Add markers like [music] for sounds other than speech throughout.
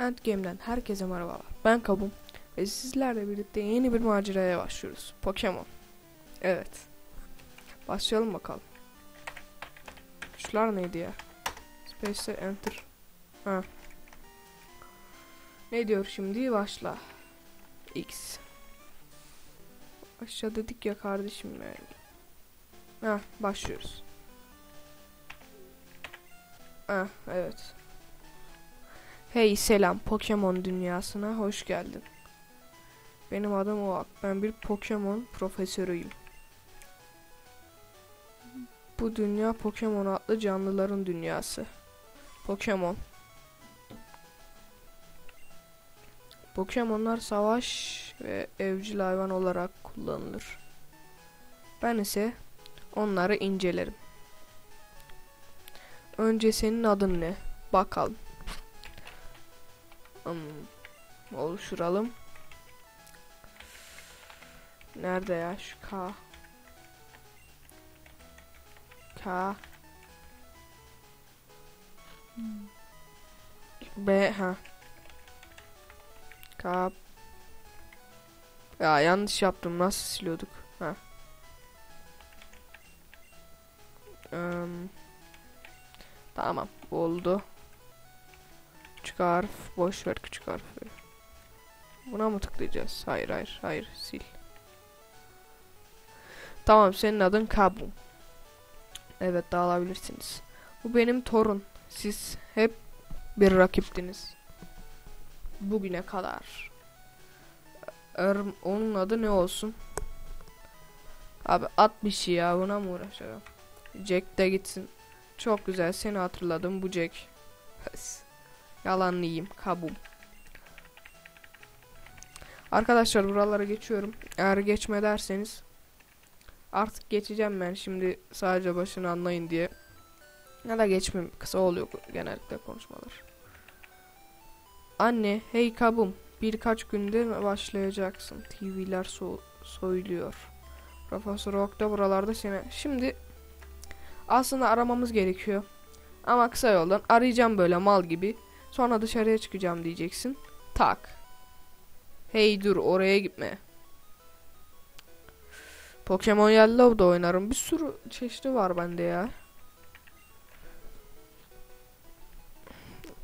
Endgame'den herkese merhaba. Ben Kabum ve sizlerle birlikte yeni bir maceraya başlıyoruz. Pokemon. Evet. Başlayalım bakalım. Tuşlar neydi ya? Space'e enter. Ha. Ne diyor şimdi? Başla. X. Aşağı dedik ya kardeşim. Ha, başlıyoruz. Ha, evet. Hey selam Pokemon dünyasına hoş geldin. Benim adım Oak. Ben bir Pokemon profesörüyüm. Bu dünya Pokemon adlı canlıların dünyası. Pokemon. Pokemonlar savaş ve evcil hayvan olarak kullanılır. Ben ise onları incelerim. Önce senin adın ne? Bakalım. Hmm, oluşturalım. Nerede ya şu K? K B ha. K Ya yanlış yaptım. Nasıl siliyorduk? Ha. Um, tamam oldu. Küçük harf. Boş ver küçük harfi. Buna mı tıklayacağız? Hayır hayır hayır sil. Tamam senin adın Kabum. Evet dağılabilirsiniz. Bu benim torun. Siz hep bir rakiptiniz. Bugüne kadar. Er, onun adı ne olsun? Abi at bir şey ya buna mı uğraşacağım? Jack de gitsin. Çok güzel seni hatırladım bu Jack. Yalanlıyım. Kabum. Arkadaşlar buralara geçiyorum. Eğer geçme derseniz artık geçeceğim ben şimdi sadece başını anlayın diye. Ya da geçmem kısa oluyor genellikle konuşmalar. Anne, hey kabum. Birkaç günde başlayacaksın. TV'ler so soyuluyor. Profesör Oak da buralarda seni. Şimdi aslında aramamız gerekiyor. Ama kısa yoldan arayacağım böyle mal gibi. Sonra dışarıya çıkacağım diyeceksin. Tak. Hey dur oraya gitme. Pokemon Yellow'da oynarım. Bir sürü çeşidi var bende ya.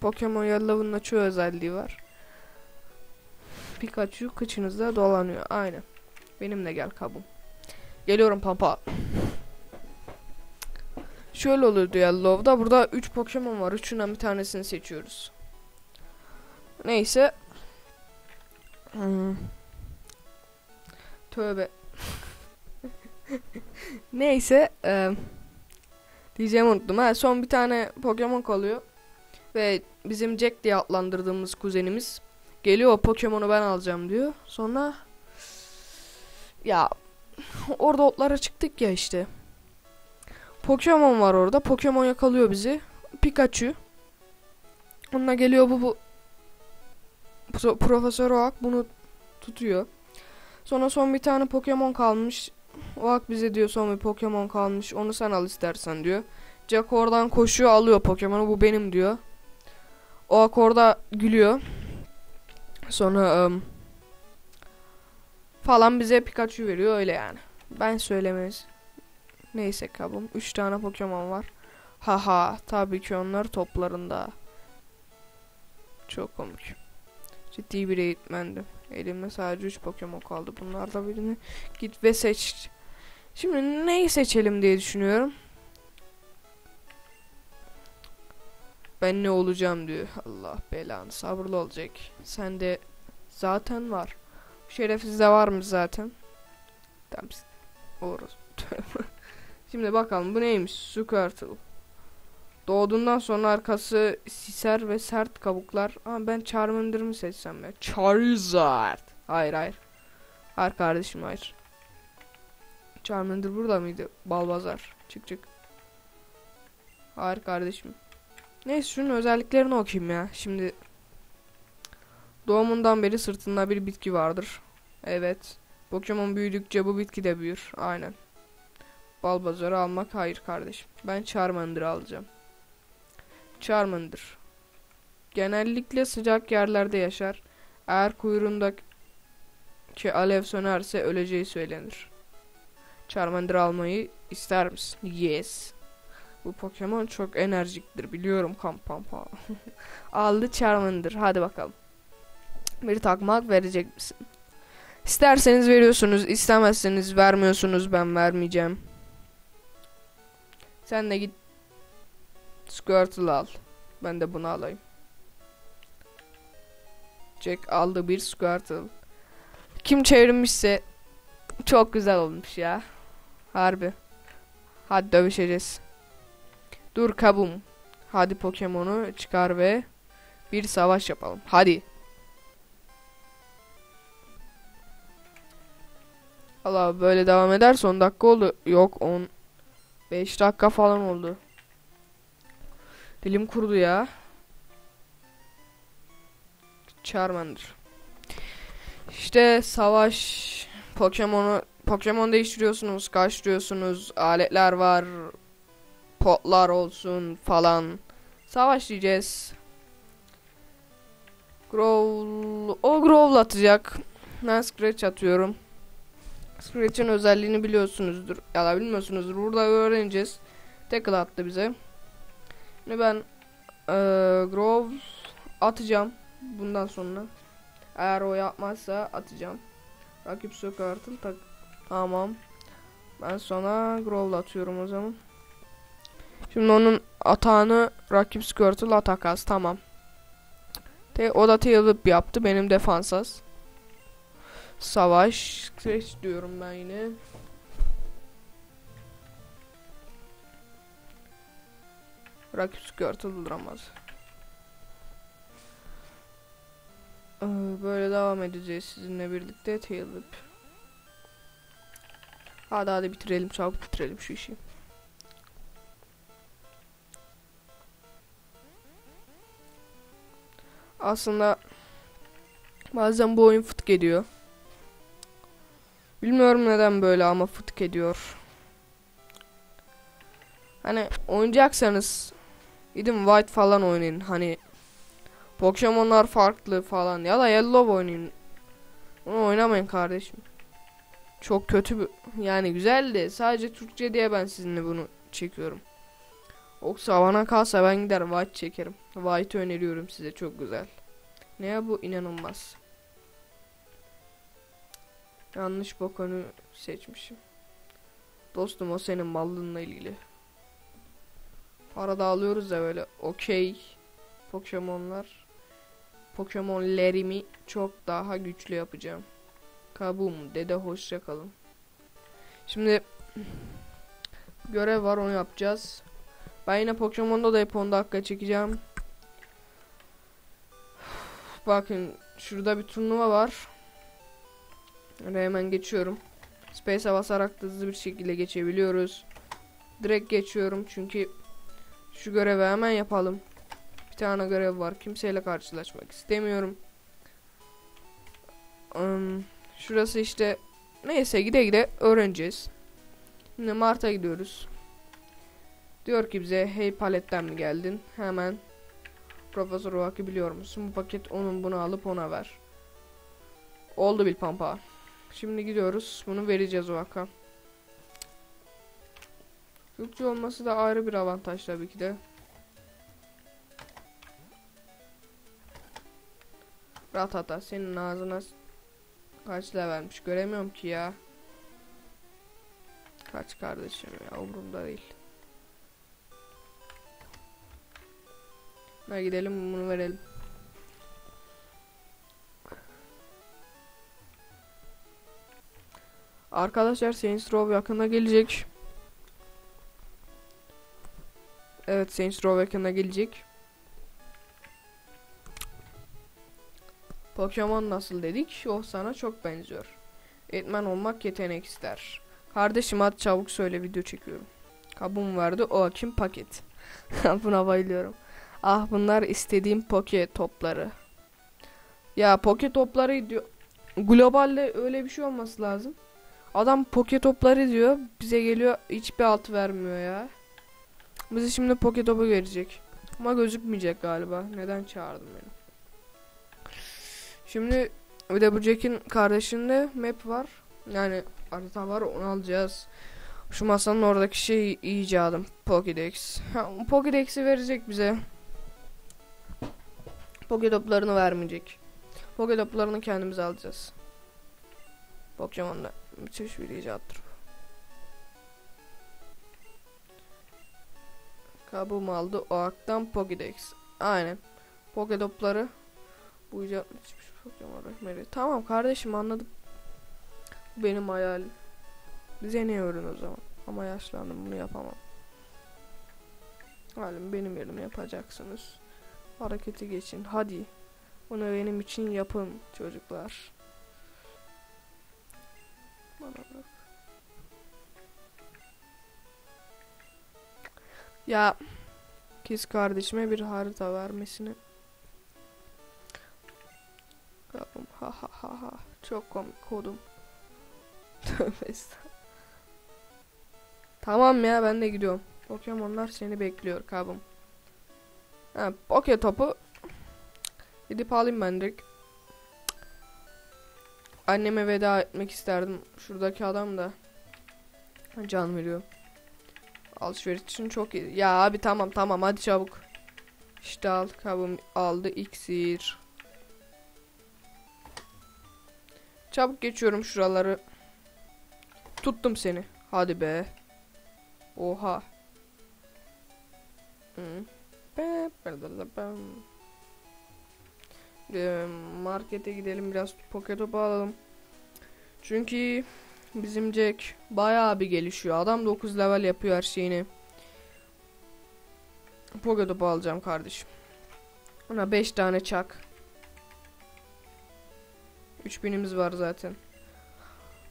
Pokemon Yellow'un da çoğu özelliği var. Pikachu kıçınızda dolanıyor. Aynen. Benimle gel kabum. Geliyorum pampa. Şöyle oluyordu Yellow'da. Burada 3 Pokemon var. Üçünden bir tanesini seçiyoruz. Neyse. Hmm. Tövbe. [laughs] Neyse. E, diyeceğimi unuttum. Ha, son bir tane Pokemon kalıyor. Ve bizim Jack diye adlandırdığımız kuzenimiz geliyor o Pokemon'u ben alacağım diyor. Sonra ya [laughs] orada otlara çıktık ya işte. Pokemon var orada. Pokemon yakalıyor bizi. Pikachu. Onunla geliyor bu bu Profesör Oak bunu tutuyor. Sonra son bir tane Pokemon kalmış. Oak bize diyor son bir Pokemon kalmış. Onu sen al istersen diyor. Jack oradan koşuyor alıyor Pokemon'u bu benim diyor. Oak orada gülüyor. Sonra um, falan bize Pikachu veriyor öyle yani. Ben söylemez. Neyse kabım. 3 tane Pokemon var. Haha tabii ki onlar toplarında. Çok komik. Ciddi bir eğitmendim. Elimde sadece 3 Pokemon kaldı. Bunlardan birini git ve seç. Şimdi neyi seçelim diye düşünüyorum. Ben ne olacağım diyor. Allah belanı sabırlı olacak. Sen de zaten var. Şerefsiz de varmış zaten. Tamam. Doğru. [laughs] Şimdi bakalım bu neymiş? Squirtle. Doğduğundan sonra arkası siser ve sert kabuklar. Ama ben Charmander mı seçsem ya? Charizard. Hayır hayır. Hayır kardeşim hayır. Charmander burada mıydı? Balbazar. Çık çık. Hayır kardeşim. Neyse şunun özelliklerini okuyayım ya. Şimdi doğumundan beri sırtında bir bitki vardır. Evet. Pokemon büyüdükçe bu bitki de büyür. Aynen. Balbazar'ı almak hayır kardeşim. Ben Charmander alacağım. Charmander. genellikle sıcak yerlerde yaşar. Eğer kuyruğundaki alev sönerse öleceği söylenir. Charmander almayı ister misin? Yes. Bu Pokemon çok enerjiktir biliyorum kampampa. [laughs] Aldı Charmander. Hadi bakalım. Bir takmak verecek misin? İsterseniz veriyorsunuz, istemezseniz vermiyorsunuz. Ben vermeyeceğim. Sen de git Squirtle al. Ben de bunu alayım. Jack aldı bir Squirtle. Kim çevirmişse çok güzel olmuş ya. Harbi. Hadi dövüşeceğiz. Dur kabum. Hadi Pokemon'u çıkar ve bir savaş yapalım. Hadi. Allah böyle devam ederse 10 dakika oldu. Yok 10 5 dakika falan oldu. Dilim kurudu ya. Charmander. İşte savaş Pokemon'u Pokemon değiştiriyorsunuz, kaçtırıyorsunuz, aletler var, potlar olsun falan. Savaş diyeceğiz. Growl, o Growl atacak. Ben Scratch atıyorum. Scratch'in özelliğini biliyorsunuzdur ya da bilmiyorsunuzdur. Burada öğreneceğiz. Tackle attı bize. Şimdi ben ee, Grove atacağım bundan sonra. Eğer o yapmazsa atacağım. Rakip Sokartıl tak tamam. Ben sonra Growl atıyorum o zaman. Şimdi onun atağını rakip Squirtle atakas tamam. Te o da tail yaptı benim defansas. Savaş Scratch diyorum ben yine. Rakip Squirtle duramaz. Ee, Böyle devam edeceğiz sizinle birlikte tail whip. Hadi hadi bitirelim çabuk bitirelim şu işi. Aslında bazen bu oyun fıtık ediyor. Bilmiyorum neden böyle ama fıtık ediyor. Hani oynayacaksanız gidin White falan oynayın. Hani Pokemon'lar farklı falan ya da Yellow oynayın. Onu oynamayın kardeşim. Çok kötü bir yani güzel de sadece Türkçe diye ben sizinle bunu çekiyorum. Yoksa bana kalsa ben gider White çekerim. White öneriyorum size çok güzel. Ne ya bu inanılmaz. Yanlış bokonu seçmişim. Dostum o senin mallınla ilgili. Para da alıyoruz da böyle okey. Pokemonlar. Pokemonlerimi çok daha güçlü yapacağım. Kabum dede hoşça kalın. Şimdi görev var onu yapacağız. Ben yine Pokemon'da da hep 10 dakika çekeceğim. Bakın şurada bir turnuva var. Öyle hemen geçiyorum. Space'e basarak da hızlı bir şekilde geçebiliyoruz. Direkt geçiyorum çünkü şu görevi hemen yapalım. Bir tane görev var. Kimseyle karşılaşmak istemiyorum. Um, şurası işte neyse gide gide öğreneceğiz. Şimdi Mart'a gidiyoruz. Diyor ki bize hey paletten mi geldin? Hemen Profesör Vaki biliyor musun? Bu paket onun bunu alıp ona ver. Oldu bil pampa. Şimdi gidiyoruz. Bunu vereceğiz o vaka. Türkçe olması da ayrı bir avantaj tabii ki de. Ratata senin ağzına kaç vermiş göremiyorum ki ya. Kaç kardeşim ya umurumda değil. Ha gidelim bunu verelim. Arkadaşlar Saints Row yakında gelecek. Evet Saints Row yakında gelecek. Pokemon nasıl dedik? O sana çok benziyor. Etmen olmak yetenek ister. Kardeşim hadi çabuk söyle video çekiyorum. Kabum vardı o kim paket. [laughs] Buna bayılıyorum. Ah bunlar istediğim poke topları. Ya poke topları diyor. Globalde öyle bir şey olması lazım. Adam poke topları diyor. Bize geliyor hiçbir alt vermiyor ya. Bize şimdi poke topu verecek. Ama gözükmeyecek galiba. Neden çağırdın beni? Şimdi bir de bu Jack'in kardeşinde map var. Yani harita var onu alacağız. Şu masanın oradaki şey icadım. Pokédex. Pokédex'i verecek bize. Pokétoplarını vermeyecek. Pokétoplarını kendimiz alacağız. Pokemon'da müthiş bir icattır. Kabuğumu aldı. O aktan Pokédex. Aynen. Pokétopları bu icat müthiş bir Pokemon rehberi. Tamam kardeşim anladım. Benim hayalim. Bize ne öğren o zaman. Ama yaşlandım bunu yapamam. Halim benim yerime yapacaksınız. Hareketi geçin. Hadi. Bunu benim için yapın çocuklar. Ya kız kardeşime bir harita vermesini Kapım ha ha ha ha çok komik [laughs] estağfurullah. Tamam ya ben de gidiyorum. Pokemonlar seni bekliyor kabım. Ha, Poke topu gidip alayım ben direkt. Anneme veda etmek isterdim. Şuradaki adam da can veriyor. Alışveriş için çok iyi. Ya abi tamam tamam hadi çabuk. İşte al kabım aldı iksir. Çabuk geçiyorum şuraları. Tuttum seni. Hadi be. Oha. Hı. Ee, markete gidelim biraz poket alalım. Çünkü bizim Jack bayağı bir gelişiyor. Adam 9 level yapıyor her şeyini. Poket alacağım kardeşim. Ona 5 tane çak. 3000'imiz var zaten.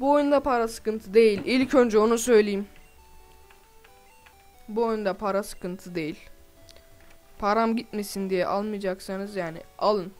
Bu oyunda para sıkıntı değil. İlk önce onu söyleyeyim. Bu oyunda para sıkıntı değil. Param gitmesin diye almayacaksanız yani alın.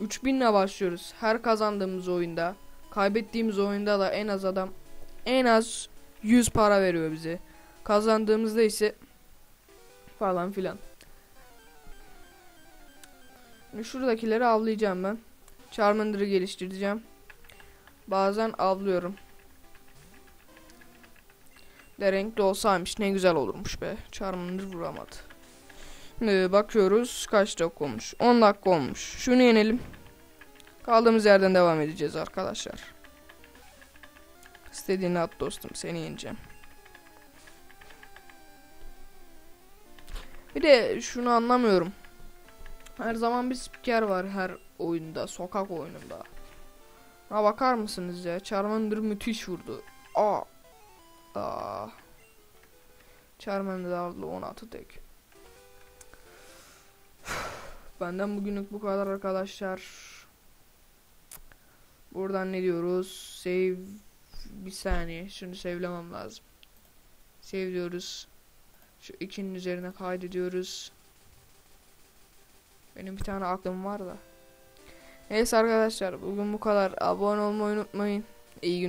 3000 ile başlıyoruz. Her kazandığımız oyunda, kaybettiğimiz oyunda da en az adam en az 100 para veriyor bize. Kazandığımızda ise falan filan. Şuradakileri avlayacağım ben. Charmander'ı geliştireceğim. Bazen avlıyorum. De renkli olsaymış ne güzel olurmuş be. Charmander vuramadı. Şimdi bakıyoruz kaç dakika olmuş. 10 dakika olmuş. Şunu yenelim. Kaldığımız yerden devam edeceğiz arkadaşlar. İstediğini at dostum seni yeneceğim. Bir de şunu anlamıyorum. Her zaman bir spiker var her oyunda, sokak oyununda. Ha bakar mısınız ya? Charmander müthiş vurdu. Aa. Aa. Charmander aldı 16 tek. Benden bugünlük bu kadar arkadaşlar. Buradan ne diyoruz? Save bir saniye. Şunu save'lemem lazım. Save diyoruz. Şu ikinin üzerine kaydediyoruz. Benim bir tane aklım var da. Neyse arkadaşlar bugün bu kadar. Abone olmayı unutmayın. İyi günler.